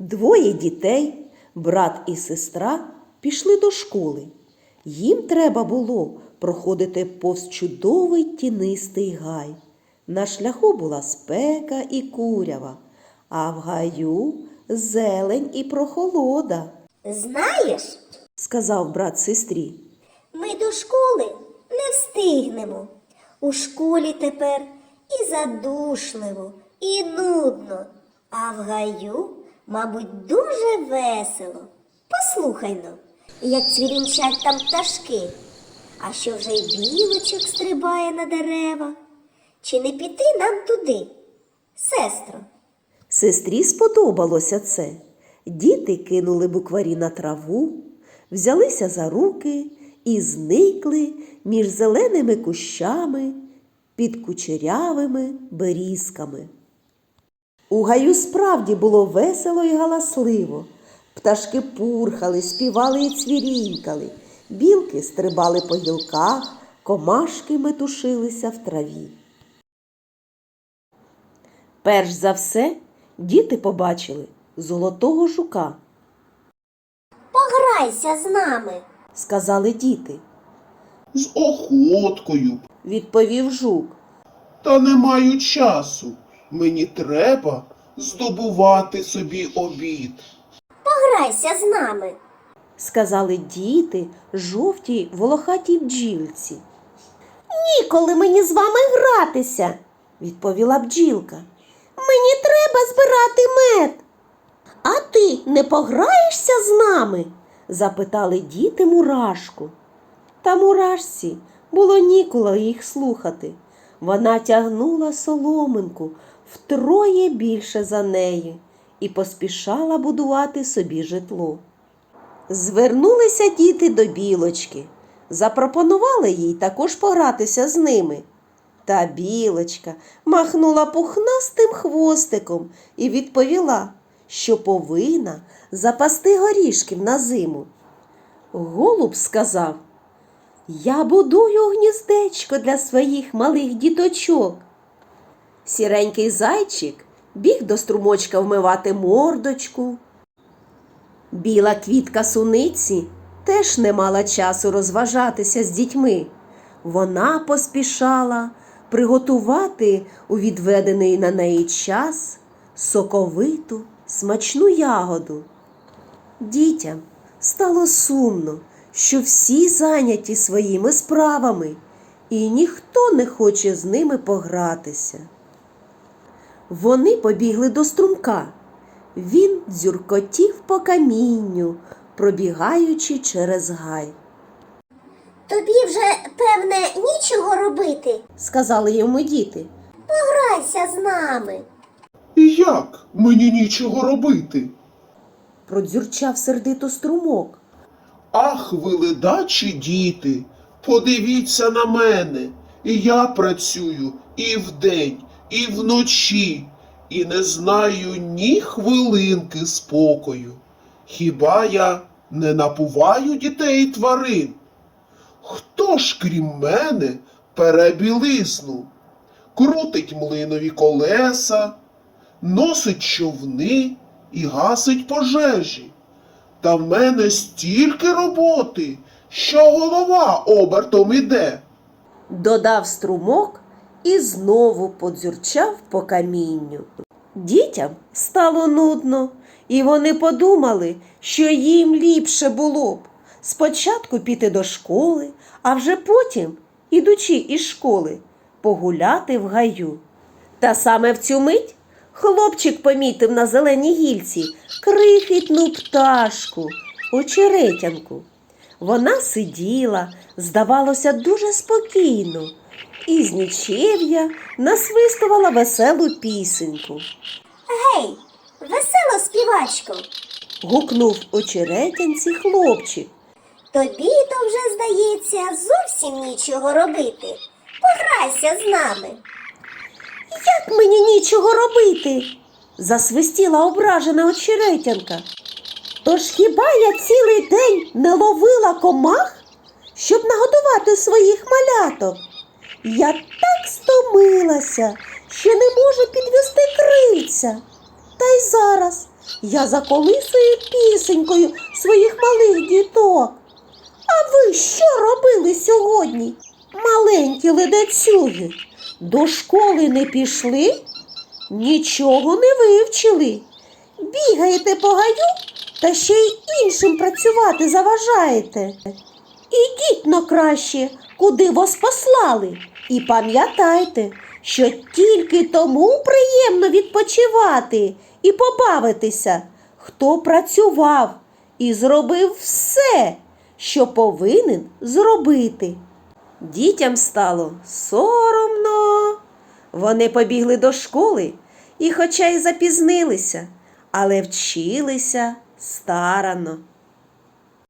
Двоє дітей, брат і сестра, пішли до школи. Їм треба було проходити повз чудовий тінистий гай. На шляху була спека і курява, а в гаю зелень і прохолода, Знаєш, сказав брат сестрі. ми до школи не встигнемо. У школі тепер і задушливо, і нудно, а в гаю, мабуть, дуже весело. Послухай но, як цвірінчать там пташки, а що вже й білочок стрибає на дерева. Чи не піти нам туди, сестро? Сестрі сподобалося це. Діти кинули букварі на траву, взялися за руки і зникли між зеленими кущами під кучерявими берізками. У гаю справді було весело і галасливо. Пташки пурхали, співали і цвірінькали, білки стрибали по гілках, комашки метушилися в траві. Перш за все, діти побачили золотого жука, Пограйся з нами. сказали діти. З охоткою. Відповів жук. Та не маю часу. Мені треба здобувати собі обід. Пограйся з нами. сказали діти жовтій волохатій бджілці. Ніколи мені з вами гратися, відповіла бджілка. Мені треба збирати мед. А ти не пограєшся з нами? запитали діти мурашку. Та мурашці було ніколи їх слухати. Вона тягнула соломинку втроє більше за неї і поспішала будувати собі житло. Звернулися діти до білочки, запропонували їй також погратися з ними. Та білочка махнула пухнастим хвостиком і відповіла, що повинна запасти горішків на зиму. Голуб сказав: Я будую гніздечко для своїх малих діточок. Сіренький зайчик біг до струмочка вмивати мордочку. Біла квітка суниці теж не мала часу розважатися з дітьми. Вона поспішала приготувати у відведений на неї час соковиту, смачну ягоду. Дітям стало сумно, що всі зайняті своїми справами, і ніхто не хоче з ними погратися. Вони побігли до струмка. Він дзюркотів по камінню, пробігаючи через гай. Тобі вже, певне, нічого робити. Сказали йому діти. Пограйся з нами. Як мені нічого робити? Продзюрчав сердито струмок. Ах, ви ледачі діти, подивіться на мене. І я працюю і вдень, і вночі, і не знаю ні хвилинки спокою. Хіба я не напуваю дітей і тварин? Хто ж крім мене пере білизну, крутить млинові колеса, носить човни і гасить пожежі? Та в мене стільки роботи, що голова обертом іде. Додав струмок і знову подзюрчав по камінню. Дітям стало нудно, і вони подумали, що їм ліпше було б спочатку піти до школи, а вже потім, ідучи із школи, погуляти в гаю. Та саме в цю мить хлопчик помітив на зеленій гільці крихітну пташку, очеретянку. Вона сиділа, здавалося, дуже спокійно, і з нічев'я насвистувала веселу пісеньку. Гей, весело співачко. Гукнув очеретянці хлопчик. Тобі то вже здається зовсім нічого робити. Пограйся з нами. Як мені нічого робити? засвистіла ображена очеретянка. Тож хіба я цілий день не ловила комах, щоб нагодувати своїх маляток? Я так стомилася, що не можу підвести крильця. Та й зараз я заколисую пісенькою своїх малих діток. А ви що робили сьогодні? Маленькі ледацюги, до школи не пішли, нічого не вивчили. Бігаєте по гаю та ще й іншим працювати заважаєте. Ідіть но краще, куди вас послали, і пам'ятайте, що тільки тому приємно відпочивати і побавитися, хто працював і зробив все, що повинен зробити. Дітям стало соромно. Вони побігли до школи і, хоча й запізнилися, але вчилися старано.